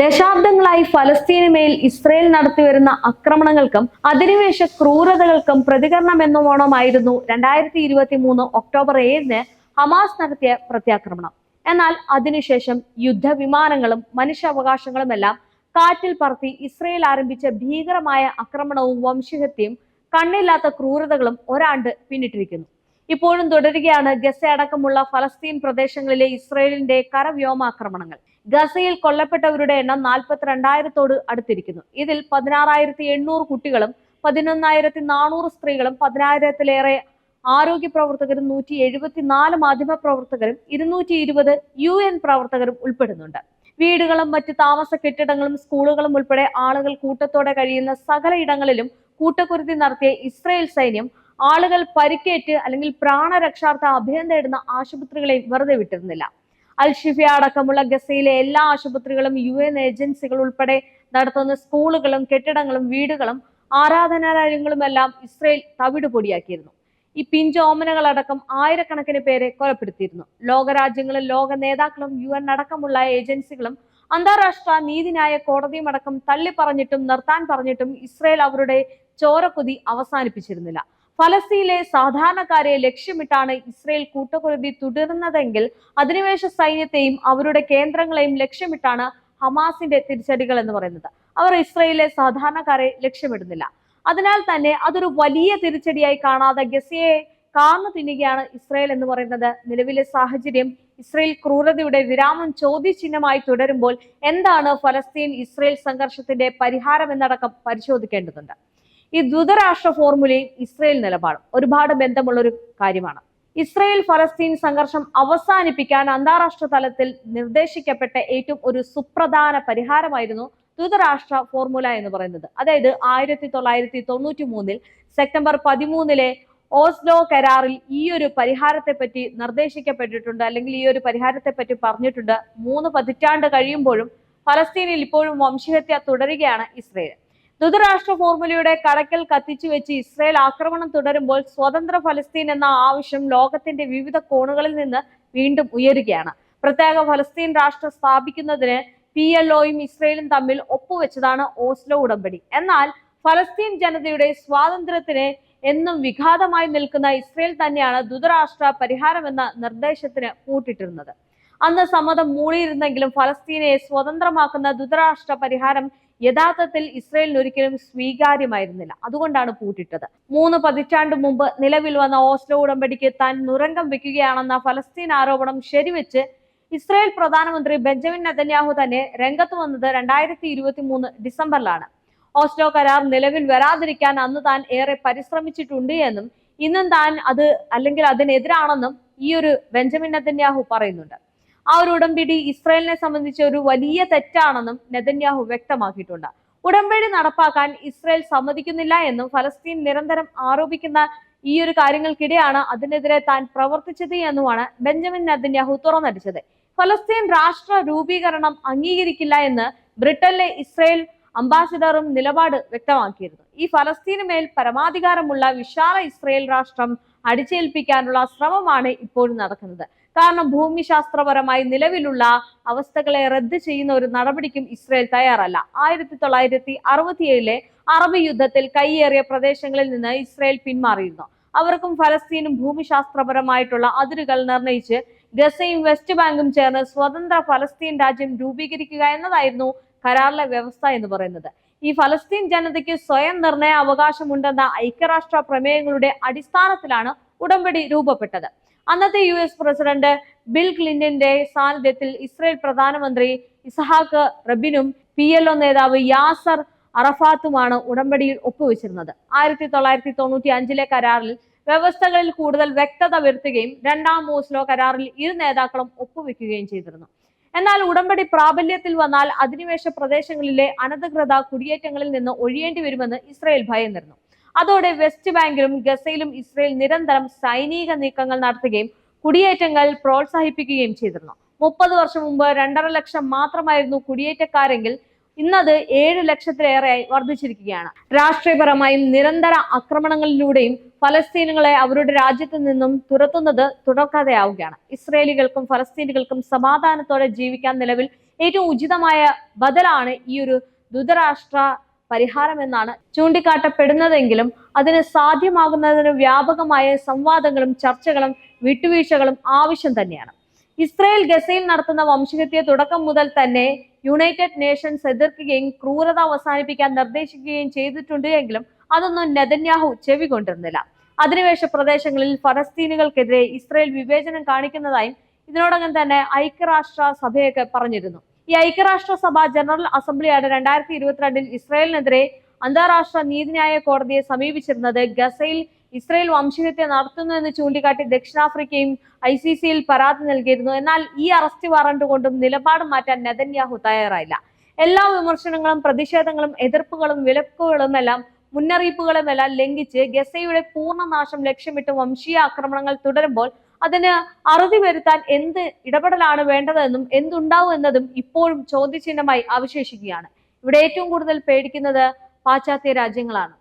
ദശാബ്ദങ്ങളായി ഫലസ്തീന് മേൽ ഇസ്രയേൽ നടത്തിവരുന്ന ആക്രമണങ്ങൾക്കും അധിനിവേശ ക്രൂരതകൾക്കും പ്രതികരണം പ്രതികരണമെന്നോണമായിരുന്നു രണ്ടായിരത്തി ഇരുപത്തി മൂന്ന് ഒക്ടോബർ ഏഴിന് ഹമാസ് നടത്തിയ പ്രത്യാക്രമണം. എന്നാൽ അതിനുശേഷം യുദ്ധവിമാനങ്ങളും മനുഷ്യാവകാശങ്ങളുമെല്ലാം കാറ്റിൽ പറത്തി ഇസ്രയേൽ ആരംഭിച്ച ഭീകരമായ ആക്രമണവും വംശഹത്യയും കണ്ണില്ലാത്ത ക്രൂരതകളും ഒരാണ്ട് പിന്നിട്ടിരിക്കുന്നു. ഇപ്പോഴും തുടരുകയാണ് ഗസ അടക്കമുള്ള ഫലസ്തീൻ പ്രദേശങ്ങളിലെ ഇസ്രയേലിന്റെ കരവ്യോമാക്രമണങ്ങൾ. ഗസയിൽ കൊല്ലപ്പെട്ടവരുടെ എണ്ണം നാൽപ്പത്തിരണ്ടായിരത്തോട് അടുത്തിരിക്കുന്നു. ഇതിൽ പതിനാറായിരത്തി എണ്ണൂറ് കുട്ടികളും പതിനൊന്നായിരത്തി നാനൂറ് സ്ത്രീകളും പതിനായിരത്തിലേറെ ആരോഗ്യ പ്രവർത്തകരും നൂറ്റി എഴുപത്തിനാല് മാധ്യമ പ്രവർത്തകരും ഇരുന്നൂറ്റി ഇരുപത് യു എൻ പ്രവർത്തകരും ഉൾപ്പെടുന്നുണ്ട്. വീടുകളും മറ്റ് താമസ കെട്ടിടങ്ങളും സ്കൂളുകളും ഉൾപ്പെടെ ആളുകൾ കൂട്ടത്തോടെ കഴിയുന്ന സകല ഇടങ്ങളിലും കൂട്ടക്കുരുതി നടത്തിയ ഇസ്രയേൽ സൈന്യം ആളുകൾ പരിക്കേറ്റ് അല്ലെങ്കിൽ പ്രാണരക്ഷാർത്ഥ അഭയം തേടുന്ന ആശുപത്രികളെയും വെറുതെ വിട്ടിരുന്നില്ല. അൽ ഷിഫ അടക്കമുള്ള ഗസയിലെ എല്ലാ ആശുപത്രികളും യു എൻ ഏജൻസികൾ ഉൾപ്പെടെ നടത്തുന്ന സ്കൂളുകളും കെട്ടിടങ്ങളും വീടുകളും ആരാധനാലയങ്ങളുമെല്ലാം ഇസ്രയേൽ തവിടുപൊടിയാക്കിയിരുന്നു. ഈ പിഞ്ചോമനകളടക്കം ആയിരക്കണക്കിന് പേരെ കൊലപ്പെടുത്തിയിരുന്നു. ലോകരാജ്യങ്ങളും ലോക നേതാക്കളും യു എൻ അടക്കമുള്ള ഏജൻസികളും അന്താരാഷ്ട്ര നീതിന്യായ കോടതിയും അടക്കം തള്ളി പറഞ്ഞിട്ടും നിർത്താൻ പറഞ്ഞിട്ടും ഇസ്രയേൽ അവരുടെ ചോരക്കുതി അവസാനിപ്പിച്ചിരുന്നില്ല. ഫലസ്തീനിലെ സാധാരണക്കാരെ ലക്ഷ്യമിട്ടാണ് ഇസ്രയേൽ കൂട്ടക്കുരുതി തുടരുന്നതെങ്കിൽ അധിനിവേശ സൈന്യത്തെയും അവരുടെ കേന്ദ്രങ്ങളെയും ലക്ഷ്യമിട്ടാണ് ഹമാസിന്റെ തിരിച്ചടികൾ എന്ന് പറയുന്നത്. അവർ ഇസ്രയേലിലെ സാധാരണക്കാരെ ലക്ഷ്യമിടുന്നില്ല. അതിനാൽ തന്നെ അതൊരു വലിയ തിരിച്ചടിയായി കാണാതെ ഗസയെ കാർന്നു തിന്നുകയാണ് ഇസ്രയേൽ എന്ന് പറയുന്നത്. നിലവിലെ സാഹചര്യം ഇസ്രയേൽ ക്രൂരതയുടെ വിരാമം ചോദ്യചിഹ്നമായി തുടരുമ്പോൾ എന്താണ് ഫലസ്തീൻ ഇസ്രയേൽ സംഘർഷത്തിന്റെ പരിഹാരം എന്നടക്കം പരിശോധിക്കേണ്ടതുണ്ട്. ഈ ദ്രുതരാഷ്ട്ര ഫോർമുലയും ഇസ്രയേൽ നിലപാടും. ഒരുപാട് ബന്ധമുള്ള ഒരു കാര്യമാണ്. ഇസ്രയേൽ ഫലസ്തീൻ സംഘർഷം അവസാനിപ്പിക്കാൻ അന്താരാഷ്ട്ര തലത്തിൽ നിർദ്ദേശിക്കപ്പെട്ട ഏറ്റവും ഒരു സുപ്രധാന പരിഹാരമായിരുന്നു ദ്രുതരാഷ്ട്ര ഫോർമുല എന്ന് പറയുന്നത്. അതായത് ആയിരത്തി തൊള്ളായിരത്തി തൊണ്ണൂറ്റി മൂന്നിൽ സെപ്റ്റംബർ പതിമൂന്നിലെ ഓസ്ലോ കരാറിൽ ഈ ഒരു പരിഹാരത്തെ പറ്റി നിർദ്ദേശിക്കപ്പെട്ടിട്ടുണ്ട്. അല്ലെങ്കിൽ ഈ ഒരു പരിഹാരത്തെ പറ്റി പറഞ്ഞിട്ടുണ്ട്. മൂന്ന് പതിറ്റാണ്ട് കഴിയുമ്പോഴും ഫലസ്തീനിൽ ഇപ്പോഴും വംശഹത്യ തുടരുകയാണ് ഇസ്രയേൽ. ദ്രുതരാഷ്ട്ര ഫോർമുലയുടെ കടക്കൽ കത്തിച്ചു വെച്ച് ഇസ്രയേൽ ആക്രമണം തുടരുമ്പോൾ സ്വതന്ത്ര ഫലസ്തീൻ എന്ന ആവശ്യം ലോകത്തിന്റെ വിവിധ കോണുകളിൽ നിന്ന് വീണ്ടും ഉയരുകയാണ്. പ്രത്യേക ഫലസ്തീൻ രാഷ്ട്രം സ്ഥാപിക്കുന്നതിന് പി എൽ ഒയും ഇസ്രയേലും തമ്മിൽ ഒപ്പുവെച്ചതാണ് ഓസ്ലോ ഉടമ്പടി. എന്നാൽ ഫലസ്തീൻ ജനതയുടെ സ്വാതന്ത്ര്യത്തിന് എന്നും വിഘാതമായി നിൽക്കുന്ന ഇസ്രയേൽ തന്നെയാണ് ദ്രുതരാഷ്ട്ര പരിഹാരമെന്ന നിർദ്ദേശത്തിന് കൂട്ടിട്ടിരുന്നത്. അന്ന് സമ്മതം മൂടിയിരുന്നെങ്കിലും ഫലസ്തീനെ സ്വതന്ത്രമാക്കുന്ന ദ്രുതരാഷ്ട്ര പരിഹാരം യഥാർത്ഥത്തിൽ ഇസ്രയേലിന് ഒരിക്കലും സ്വീകാര്യമായിരുന്നില്ല. അതുകൊണ്ടാണ് പൂട്ടിട്ടത്. മൂന്ന് പതിറ്റാണ്ട് മുമ്പ് നിലവിൽ വന്ന ഓസ്ലോ ഉടമ്പടിക്ക് താൻ നുരങ്കം വെക്കുകയാണെന്ന ഫലസ്തീൻ ആരോപണം ശരിവെച്ച് ഇസ്രായേൽ പ്രധാനമന്ത്രി ബെഞ്ചമിൻ നെതന്യാഹു തന്നെ രംഗത്ത് വന്നത് രണ്ടായിരത്തി ഇരുപത്തി മൂന്ന് ഡിസംബറിലാണ്. ഓസ്ലോ കരാർ നിലവിൽ വരാതിരിക്കാൻ അന്ന് താൻ ഏറെ പരിശ്രമിച്ചിട്ടുണ്ട് എന്നും ഇന്നും താൻ അത് അല്ലെങ്കിൽ അതിനെതിരാണെന്നും ഈ ഒരു ബെഞ്ചമിൻ നെതന്യാഹു പറയുന്നുണ്ട്. ആ ഒരു ഉടമ്പടി ഇസ്രായേലിനെ സംബന്ധിച്ച് ഒരു വലിയ തെറ്റാണെന്നും നെതന്യാഹു വ്യക്തമാക്കിയിട്ടുണ്ട്. ഉടമ്പടി നടപ്പാക്കാൻ ഇസ്രായേൽ സമ്മതിക്കുന്നില്ല എന്നും ഫലസ്തീൻ നിരന്തരം ആരോപിക്കുന്ന ഈ ഒരു കാര്യങ്ങൾക്കിടെയാണ് അതിനെതിരെ താൻ പ്രവർത്തിച്ചത് എന്നുമാണ് ബെഞ്ചമിൻ നെതന്യാഹു തുറന്നടിച്ചത്. ഫലസ്തീൻ രാഷ്ട്ര രൂപീകരണം അംഗീകരിക്കില്ല എന്ന് ബ്രിട്ടനിലെ ഇസ്രായേൽ അംബാസിഡറും നിലപാട് വ്യക്തമാക്കിയിരുന്നു. ഈ ഫലസ്തീന് മേൽ പരമാധികാരമുള്ള വിശാല ഇസ്രായേൽ രാഷ്ട്രം അടിച്ചേൽപ്പിക്കാനുള്ള ശ്രമമാണ് ഇപ്പോഴും നടക്കുന്നത്. കാരണം ഭൂമിശാസ്ത്രപരമായി നിലവിലുള്ള അവസ്ഥകളെ റദ്ദ് ചെയ്യുന്ന ഒരു നടപടിക്കും ഇസ്രയേൽ തയ്യാറല്ല. ആയിരത്തി തൊള്ളായിരത്തി അറുപത്തിയേഴിലെ അറബ് യുദ്ധത്തിൽ കൈയേറിയ പ്രദേശങ്ങളിൽ നിന്ന് ഇസ്രയേൽ പിന്മാറിയിരുന്നു. അവർക്കും ഫലസ്തീനും ഭൂമിശാസ്ത്രപരമായിട്ടുള്ള അതിരുകൾ നിർണയിച്ച് ഗസയും വെസ്റ്റ് ബാങ്കും ചേർന്ന് സ്വതന്ത്ര ഫലസ്തീൻ രാജ്യം രൂപീകരിക്കുക എന്നതായിരുന്നു കരാറിലെ വ്യവസ്ഥ എന്ന് പറയുന്നത്. ഈ ഫലസ്തീൻ ജനതയ്ക്ക് സ്വയം നിർണയ അവകാശമുണ്ടെന്ന ഐക്യരാഷ്ട്ര പ്രമേയങ്ങളുടെ അടിസ്ഥാനത്തിലാണ് ഉടമ്പടി രൂപപ്പെട്ടത്. അന്നത്തെ യു എസ് പ്രസിഡന്റ് ബിൽ ക്ലിന്റന്റെ സാന്നിധ്യത്തിൽ ഇസ്രയേൽ പ്രധാനമന്ത്രി ഇസഹാക്ക് റബിനും പി എൽ ഒ നേതാവ് യാസർ അറഫാത്തുമാണ് ഉടമ്പടിയിൽ ഒപ്പുവെച്ചിരുന്നത്. ആയിരത്തി തൊള്ളായിരത്തി തൊണ്ണൂറ്റി അഞ്ചിലെ കരാറിൽ വ്യവസ്ഥകളിൽ കൂടുതൽ വ്യക്തത വരുത്തുകയും രണ്ടാം മൂസ്ലോ കരാറിൽ ഇരു നേതാക്കളും ഒപ്പുവെക്കുകയും ചെയ്തിരുന്നു. എന്നാൽ ഉടമ്പടി പ്രാബല്യത്തിൽ വന്നാൽ അധിനിവേശ പ്രദേശങ്ങളിലെ അനധികൃത കുടിയേറ്റങ്ങളിൽ നിന്ന് ഒഴിയേണ്ടി വരുമെന്ന് ഇസ്രയേൽ ഭയന്നിരുന്നു. അതോടെ വെസ്റ്റ് ബാങ്കിലും ഗസയിലും ഇസ്രയേൽ നിരന്തരം സൈനിക നീക്കങ്ങൾ നടത്തുകയും കുടിയേറ്റങ്ങൾ പ്രോത്സാഹിപ്പിക്കുകയും ചെയ്തിരുന്നു. മുപ്പത് വർഷം മുമ്പ് രണ്ടര ലക്ഷം മാത്രമായിരുന്നു കുടിയേറ്റക്കാരെങ്കിൽ ഇന്നത് ഏഴ് ലക്ഷത്തിലേറെയായി വർദ്ധിച്ചിരിക്കുകയാണ്. രാഷ്ട്രീയപരമായും നിരന്തര ആക്രമണങ്ങളിലൂടെയും ഫലസ്തീനുകളെ അവരുടെ രാജ്യത്ത് നിന്നും തുരത്തുന്നത് തുടർക്കഥയാവുകയാണ്. ഇസ്രയേലികൾക്കും ഫലസ്തീനുകൾക്കും സമാധാനത്തോടെ ജീവിക്കാൻ നിലവിൽ ഏറ്റവും ഉചിതമായ ബദലാണ് ഈ ഒരു ദ്രുതരാഷ്ട്ര പരിഹാരമെന്നാണ് ചൂണ്ടിക്കാട്ടപ്പെടുന്നതെങ്കിലും അതിന് സാധ്യമാകുന്നതിന് വ്യാപകമായ സംവാദങ്ങളും ചർച്ചകളും വിട്ടുവീഴ്ചകളും ആവശ്യം തന്നെയാണ്. ഇസ്രയേൽ ഗസയിൽ നടത്തുന്ന വംശഹത്യ തുടക്കം മുതൽ തന്നെ യുണൈറ്റഡ് നേഷൻസ് എതിർക്കുകയും ക്രൂരത അവസാനിപ്പിക്കാൻ നിർദ്ദേശിക്കുകയും ചെയ്തിട്ടുണ്ട് എങ്കിലും അതൊന്നും നെതന്യാഹു ചെവികൊണ്ടിരുന്നില്ല അധിനിവേശ പ്രദേശങ്ങളിൽ ഫലസ്തീനുകൾക്കെതിരെ ഇസ്രയേൽ വിവേചനം കാണിക്കുന്നതായും ഇതിനോടകം തന്നെ ഐക്യരാഷ്ട്ര സഭയൊക്കെ പറഞ്ഞിരുന്നു. ഈ ഐക്യരാഷ്ട്രസഭ ജനറൽ അസംബ്ലിയാണ് രണ്ടായിരത്തി ഇരുപത്തിരണ്ടിൽ ഇസ്രായേലിനെതിരെ അന്താരാഷ്ട്ര നീതിന്യായ കോടതിയെ സമീപിച്ചിരുന്നത് ഗസയിൽ ഇസ്രായേൽ വംശഹത്യ നടത്തുന്നു എന്ന് ചൂണ്ടിക്കാട്ടി ദക്ഷിണാഫ്രിക്കയും ഐ സി സിയിൽ പരാതി നൽകിയിരുന്നു. എന്നാൽ ഈ അറസ്റ്റ് വാറണ്ട് കൊണ്ടും നിലപാട് മാറ്റാൻ നെതന്യാഹു തയ്യാറായില്ല. എല്ലാ വിമർശനങ്ങളും പ്രതിഷേധങ്ങളും എതിർപ്പുകളും വിലക്കുകളും എല്ലാം മുന്നറിയിപ്പുകളുമെല്ലാം ലംഘിച്ച് ഗസയുടെ പൂർണനാശം ലക്ഷ്യമിട്ട് വംശീയ ആക്രമണങ്ങൾ തുടരുമ്പോൾ അതിന് അറുതി വരുത്താൻ എന്ത് ഇടപെടലാണ് വേണ്ടതെന്നും എന്തുണ്ടാവും എന്നതും ഇപ്പോഴും ചോദ്യചിഹ്നമായി അവശേഷിക്കുകയാണ്. ഇവിടെ ഏറ്റവും കൂടുതൽ പേടിക്കുന്നത് പാശ്ചാത്യ രാജ്യങ്ങളാണ്.